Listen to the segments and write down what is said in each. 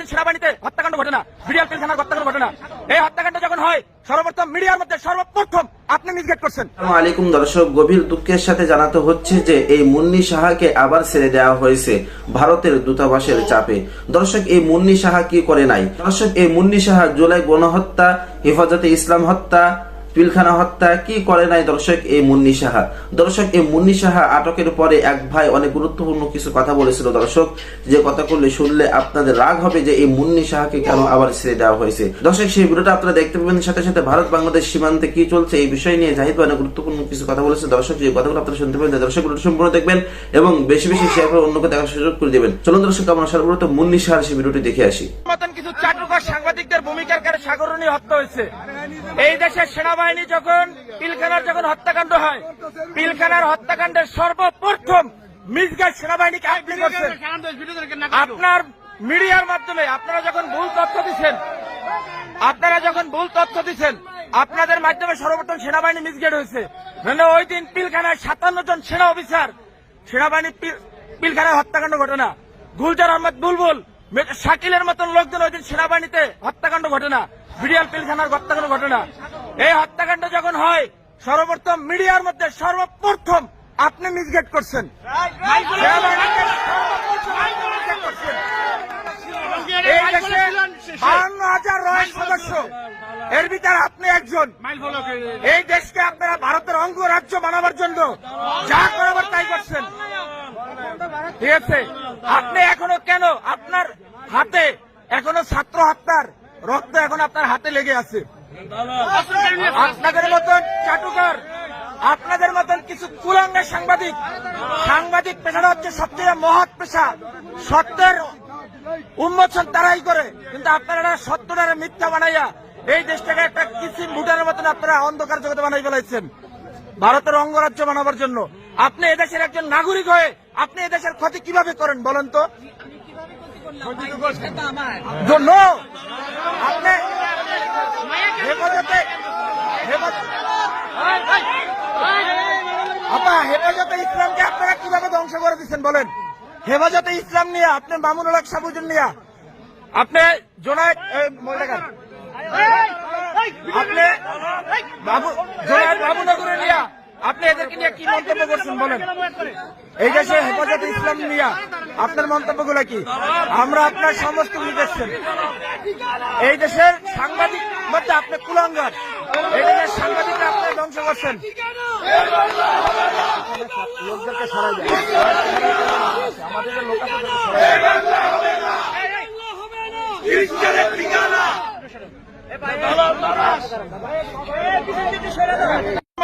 ওই সেনাবাহিনীতে হত্যাকাণ্ড ঘটে না বিডিআর পিলখানার হত্যাকাণ্ড ঘটে না এই হত্যাকাণ্ড যখন হয়, সর্বপ্রথম মিডিয়ার মধ্যে সর্বপ্রথম আপনি করছেন। আলাইকুম দর্শক, গভীর দুঃখের সাথে জানাতে হচ্ছে যে এই মুন্নি সাহাকে আবার ছেড়ে দেওয়া হয়েছে ভারতের দূতাবাসের চাপে। দর্শক, এই মুন্নি সাহা কি করে নাই? দর্শক, এই মুন্নি সাহা জুলাই গণহত্যা, হেফাজতে ইসলাম হত্যা পিলখানা হত্যা কি করে নাই দর্শক এই মুন্নি সাহা? দর্শক এই মুন্নি সাহা আটকের পরে এক ভাই অনেক গুরুত্বপূর্ণ কিছু কথা বলেছিল দর্শক। যে কথা করলে শুনলে আপনাদের রাগ হবে যে এই মুন্নি সাহাকে কেন আবার ছেড়ে দেওয়া হয়েছে। দর্শক, সেই ভিডিওটা আপনারা দেখতে পাবেন। সাথে সাথে ভারত বাংলাদেশ সীমান্তে কি চলছে এই বিষয় নিয়ে জাহিদ ভাই অনেক গুরুত্বপূর্ণ কিছু কথা বলেছে। দর্শক, যে কথাগুলো আপনারা শুনতে পাবেন দর্শক সম্পূর্ণ দেখবেন এবং বেশি বেশি শেয়ার করে অন্যকে দেখার সুযোগ করে দেবেন। চলুন দর্শক, আমরা সর্বপ্রথম মুন্নি সাহার সেই ভিডিওটি দেখে আসি। কিছু সাংবাদিকদের কারণে হত্যা হয়েছে। এই দেশের সেনাবাহিনী যখন পিলখানার যখন হত্যাকাণ্ড হয়, পিলখানার হত্যাকাণ্ডের সর্বপ্রথম মিসগাইড সেনাবাহিনীকে আপনি করছেন আপনার মিডিয়ার মাধ্যমে আপনারা যখন ভুল তথ্য দিচ্ছেন, আপনারা যখন ভুল তথ্য দিচ্ছেন, আপনাদের মাধ্যমে সর্বপ্রথম সেনাবাহিনী মিসগেড হয়েছে। মানে ওই দিন পিলখানায় সাতান্ন জন সেনা অফিসার, সেনাবাহিনী পিল- পিলখানায় হত্যাকাণ্ড ঘটনা। গুলজার আহমদ বুলবুল শাকিলের মতন লোকজন ওই দিন সেনাবাহিনীতে হত্যাকাণ্ড ঘটনা। বিডিআর পিলখানার হত্যাকাণ্ড ঘটনা। এই হত্যাকাণ্ড যখন হয়, সর্বপ্রথম মিডিয়ার মধ্যে সর্বপ্রথম আপনি মিসগেট করছেন। এই দেশে বাহান্ন হাজার রয়েল সদস্য। এর ভিতরে আপনি একজন। এই দেশকে আপনারা ভারতের অঙ্গরাজ্য বানাবার জন্য যা করাবার তাই করছেন। ঠিক আছে? আপনি এখনও কেন আপনার হাতে এখনও ছাত্র হত্যার রক্ত এখন আপনার হাতে লেগে আছে। আপনাদের মতন চাটুকার, আপনাদের মতন কিছু কুলাঙ্গের সাংবাদিক সাংবাদিক পেশাটা হচ্ছে সবচেয়ে মহৎ পেশা। সত্যের উন্মোচন তারাই করে। কিন্তু আপনারা সত্যটারে মিথ্যা বানাইয়া এই দেশটাকে একটা কিসিম ভুটানের মতন আপনারা অন্ধকার জগতে বানাই ফেলাইছেন। ভারতের অঙ্গরাজ্য বানাবার জন্য। আপনি এদেশের একজন নাগরিক হয়ে আপনি এদেশের ক্ষতি কীভাবে করেন বলেন তো? আপনি হেফাজতে আপা হেফাজতে ইসলামকে আপনারা কীভাবে ধ্বংস করে দিচ্ছেন বলেন? হেফাজতে ইসলাম নিয়ে আপনি মামুনুল হক সাবুজন নিয়া। আপনি জোনায়েদ মহিলাকার। আপনি বাবু জোনায়েদ বাবুনগরে নিয়ে আপনি এদেরকে নিয়ে কি মন্তব্য করছেন বলেন এই দেশে হেফাজতে ইসলাম নিয়ে আপনার মন্তব্যগুলো কি আমরা আপনার সমস্ত কিছু দেখছেন এই দেশের সাংবাদিক মধ্যে আপনি কুলাঙ্গার এই দেশের সাংবাদিকরা আপনি ধ্বংস করছেন লোকদেরকে সরাই আমাদের লোক আছে।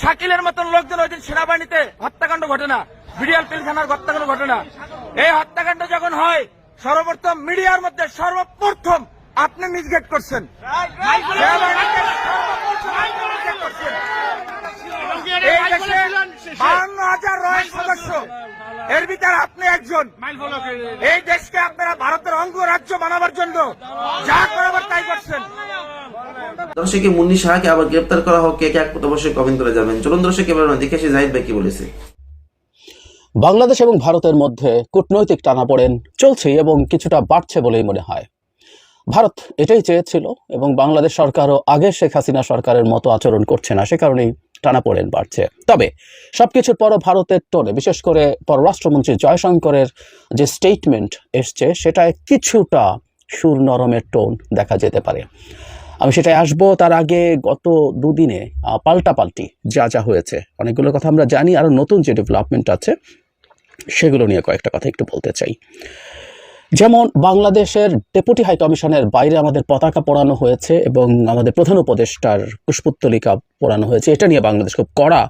শাকিলের মতন লোকজন ওই দিন সেনাবাহিনীতে হত্যাকাণ্ড ঘটনা বিডিআর পিলখানার হত্যাকাণ্ড ঘটনা এই হত্যাকাণ্ড যখন হয়, সর্বপ্রথম মিডিয়ার মধ্যে সর্বপ্রথম আপনি মিসগেট করছেন। এই হাজার রয়েল সদস্য। এর ভিতরে আপনি একজন। এই দেশকে আপনারা ভারতের অঙ্গ রাজ্য বানাবার জন্য যা করাবার তাই করছেন। দর্শক মুন্নি সাহাকে আবার গ্রেপ্তার করা হোক, কে কে অবশ্যই কমেন্ট করে যাবেন চলুন দর্শক এবার দেখে আসি জাহিদ ভাই কি বলেছে। বাংলাদেশ এবং ভারতের মধ্যে কূটনৈতিক টানাপোড়েন চলছে এবং কিছুটা বাড়ছে বলেই মনে হয়। ভারত এটাই চেয়েছিল এবং বাংলাদেশ সরকারও আগে শেখ হাসিনা সরকারের মতো আচরণ করছে না, সে কারণেই টানাপোড়েন বাড়ছে। তবে সবকিছুর পরও ভারতের টোনে, বিশেষ করে পররাষ্ট্রমন্ত্রী জয়শঙ্করের যে স্টেটমেন্ট এসছে, সেটায় কিছুটা সুর নরমের টোন দেখা যেতে পারে। আমি সেটাই আসব তার আগে গত দুদিনে পাল্টা পাল্টাপাল্টি যা যা হয়েছে। অনেকগুলো কথা আমরা জানি আরও নতুন যে ডেভেলপমেন্ট আছে, সেগুলো নিয়ে কয়েকটা কথা একটু বলতে চাই। যেমন বাংলাদেশের ডেপুটি হাই কমিশনের বাইরে আমাদের পতাকা পোড়ানো হয়েছে এবং আমাদের প্রধান উপদেষ্টার পুষ্পোত্তলিকা পোড়ানো হয়েছে। এটা নিয়ে বাংলাদেশ খুব কড়া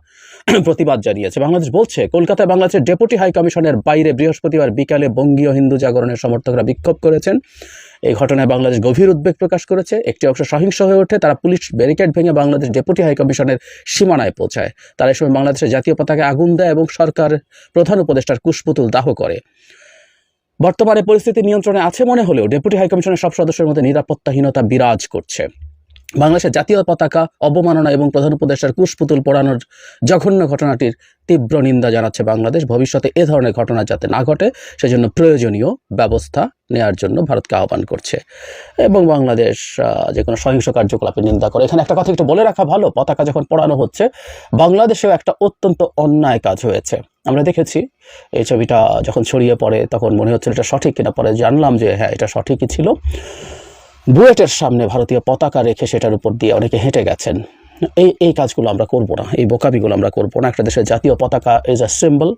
প্রতিবাদ জানিয়েছে। বাংলাদেশ বলছে, কলকাতায় বাংলাদেশের ডেপুটি হাই কমিশনের বাইরে বৃহস্পতিবার বিকালে বঙ্গীয় হিন্দু জাগরণের সমর্থকরা বিক্ষোভ করেছেন। এই ঘটনায় বাংলাদেশ গভীর উদ্বেগ প্রকাশ করেছে। একটি অংশ সহিংস হয়ে ওঠে, তারা পুলিশ ব্যারিকেড ভেঙে বাংলাদেশ ডেপুটি হাইকমিশনের সীমানায় পৌঁছায়। তারা এই সময় বাংলাদেশের জাতীয় পতাকা আগুন দেয় এবং সরকার প্রধান উপদেষ্টার কুশপুতুল দাহ করে। বর্তমানে পরিস্থিতি নিয়ন্ত্রণে আছে মনে হলেও ডেপুটি হাইকমিশনের সব সদস্যের মধ্যে নিরাপত্তাহীনতা বিরাজ করছে। বাংলাদেশের জাতীয় পতাকা, অবমাননা এবং প্রধান উপদেষ্টার কুশপুতুল পোড়ানোর জঘন্য ঘটনাটির তীব্র নিন্দা জানাচ্ছে বাংলাদেশ। ভবিষ্যতে এ ধরনের ঘটনা যাতে না ঘটে, সেজন্য প্রয়োজনীয় ব্যবস্থা নেয়ার জন্য ভারতকে আহ্বান করছে। এবং বাংলাদেশ যে কোনো সহিংস কার্যকলাপের নিন্দা করে। এখানে একটা কথা একটু বলে রাখা ভালো, পতাকা যখন পোড়ানো হচ্ছে, বাংলাদেশেও একটা অত্যন্ত অন্যায় কাজ হয়েছে। আমরা দেখেছি, এই ছবিটা যখন ছড়িয়ে পড়ে, তখন মনে হচ্ছিল এটা সঠিক কিনা, পরে জানলাম যে হ্যাঁ এটা সঠিকই ছিল। বুয়েটের সামনে ভারতীয় পতাকা রেখে সেটার উপর দিয়ে অনেকে হেঁটে গেছেন। এই এই কাজগুলো আমরা করব না, এই বোকামিগুলো আমরা করব না। একটা দেশের জাতীয় পতাকা ইজ আ সিম্বল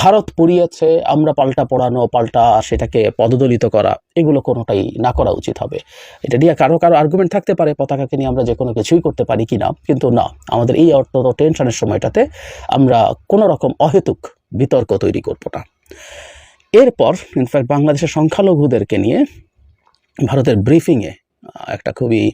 ভারত পুড়িয়েছে, আমরা পাল্টা পোড়ানো, পাল্টা সেটাকে পদদলিত করা, এগুলো কোনোটাই না করা উচিত হবে। এটা নিয়ে কারও কারও আর্গুমেন্ট থাকতে পারে, পতাকাকে নিয়ে আমরা যে কোনো কিছুই করতে পারি কি না কিন্তু না, আমাদের এই অর্থ টেনশনের সময়টাতে আমরা কোনো রকম অহেতুক বিতর্ক তৈরি করব না। এরপর ইনফ্যাক্ট বাংলাদেশের সংখ্যালঘুদেরকে নিয়ে ভারতের ব্রিফিংয়ে একটা খুবই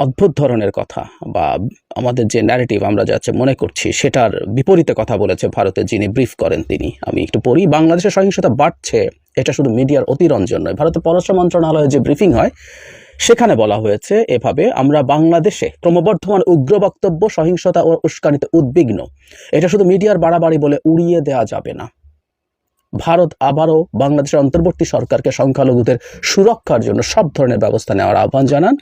অদ্ভুত ধরনের কথা বা আমাদের যে ন্যারেটিভ আমরা যাচ্ছে মনে করছি, সেটার বিপরীতে কথা বলেছে ভারতের যিনি ব্রিফ করেন তিনি। আমি একটু পড়ি, বাংলাদেশের সহিংসতা বাড়ছে, এটা শুধু মিডিয়ার অতিরঞ্জন নয়, ভারতের পররাষ্ট্র মন্ত্রণালয়ে যে ব্রিফিং হয়, সেখানে বলা হয়েছে এভাবে, আমরা বাংলাদেশে ক্রমবর্ধমান উগ্র বক্তব্য, সহিংসতা ও উস্কানিতে উদ্বিগ্ন। এটা শুধু মিডিয়ার বাড়াবাড়ি বলে উড়িয়ে দেওয়া যাবে না। ভারত আবারও বাংলাদেশের অন্তর্বর্তী সরকারকে সংখ্যালঘুদের সুরক্ষার জন্য সব ধরনের ব্যবস্থা নেওয়ার আহ্বান জানান।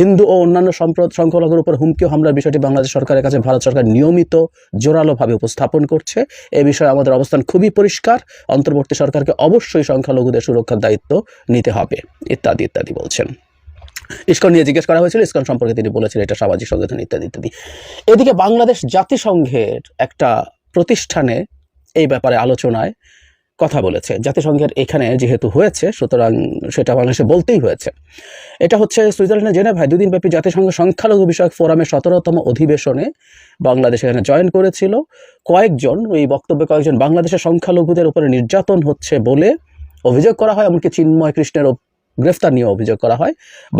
হিন্দু ও অন্যান্য সম্প্রদ, সংখ্যালঘুর উপর হুমকি হামলার বিষয়টি বাংলাদেশ সরকারের কাছে ভারত সরকার নিয়মিত, জোরালোভাবে উপস্থাপন করছে। এ বিষয়ে আমাদের অবস্থান খুবই পরিষ্কার। অন্তর্বর্তী সরকারকে অবশ্যই সংখ্যালঘুদের সুরক্ষার দায়িত্ব নিতে হবে, ইত্যাদি ইত্যাদি বলছেন। ইস্কন নিয়ে জিজ্ঞেস করা হয়েছিল, ইস্কন সম্পর্কে তিনি বলেছেন, এটা সামাজিক সংগঠন, ইত্যাদি ইত্যাদি। এদিকে বাংলাদেশ জাতিসংঘের একটা প্রতিষ্ঠানে এই ব্যাপারে আলোচনায় কথা বলেছে। জাতিসংঘের এখানে যেহেতু হয়েছে, সুতরাং সেটা বাংলাদেশে বলতেই হয়েছে। এটা হচ্ছে সুইজারল্যান্ডের জেনেভায় দুদিন ব্যাপী জাতিসংঘ সংখ্যালঘু বিষয়ক ফোরামের সতেরোতম অধিবেশনে বাংলাদেশ এখানে জয়েন করেছিল। কয়েকজন ওই বক্তব্যে কয়েকজন বাংলাদেশের সংখ্যালঘুদের উপরে নির্যাতন হচ্ছে বলে অভিযোগ করা হয়, এমনকি চিন্ময় কৃষ্ণের গ্রেফতার নিয়ে অভিযোগ করা হয়।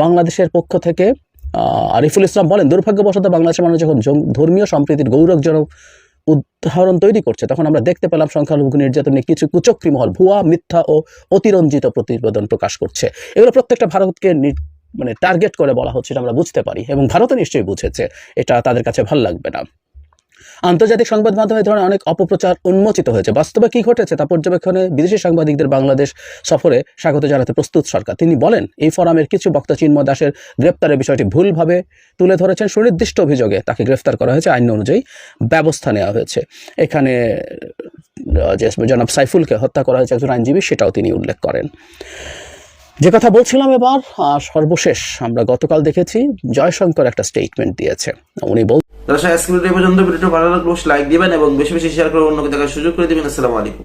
বাংলাদেশের পক্ষ থেকে আরিফুল ইসলাম বলেন, দুর্ভাগ্যবশত বাংলাদেশের মানুষ যখন ধর্মীয় সম্প্রীতির গৌরবজনক উদাহরণ তৈরি করছে। তখন আমরা দেখতে পেলাম সংখ্যালঘু নির্যাতনে কিছু কুচক্রী মহল, ভুয়া, মিথ্যা ও অতিরঞ্জিত প্রতিবেদন প্রকাশ করছে। এগুলো প্রত্যেকটা ভারতকে মানে টার্গেট করে বলা হচ্ছে, এটা আমরা বুঝতে পারি এবং ভারতও নিশ্চয়ই বুঝেছে। এটা তাদের কাছে ভালো লাগবে না। আন্তর্জাতিক সংবাদ মাধ্যমে ধরনের অনেক অপপ্রচার উন্মোচিত হয়েছে। বাস্তবে কি ঘটেছে তা পর্যবেক্ষণে বিদেশি সাংবাদিকদের বাংলাদেশ সফরে স্বাগত জানাতে প্রস্তুত সরকার। তিনি বলেন, এই ফোরামের কিছু বক্তা চিন্ময় দাসের গ্রেপ্তারের বিষয়টি ভুলভাবে তুলে ধরেছেন। সুনির্দিষ্ট অভিযোগে তাকে গ্রেফতার করা হয়েছে। আইন অনুযায়ী ব্যবস্থা নেওয়া হয়েছে। এখানে যে জনাব সাইফুলকে হত্যা করা হয়েছে একজন আইনজীবী, সেটাও তিনি উল্লেখ করেন। যে কথা বলছিলাম এবার সর্বশেষ আমরা গতকাল দেখেছি, জয়শঙ্কর একটা স্টেটমেন্ট দিয়েছে। উনি দর্শক আজকে ভিডিও পর্যন্ত। ভিডিওটা ভালো লাগলে লাইক দিবেন এবং বেশি বেশি শেয়ার করে অন্যকে দেখার সুযোগ করে দিবেন। আসসালামু আলাইকুম।